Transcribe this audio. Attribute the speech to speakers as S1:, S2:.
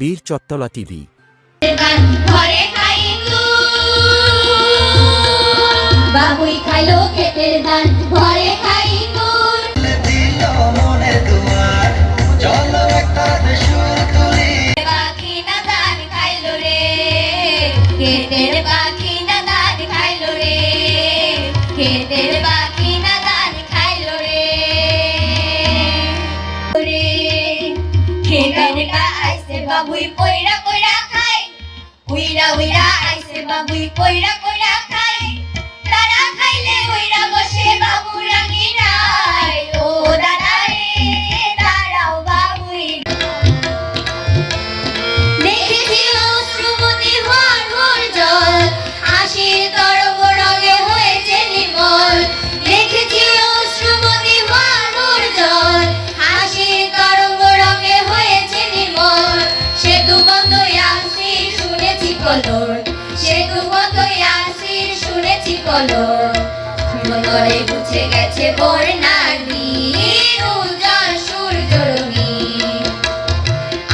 S1: বীর চত্তলা টিভি।
S2: বাবুই বাবুই পয়রা পয়রা খাই উইরা উইরা আইসে বাবুই পয়রা পয়রা খাই কলর সে বন্ধ আসি শুনেছি কলর। সুন্দরে বুঝে গেছে বর্ণালী।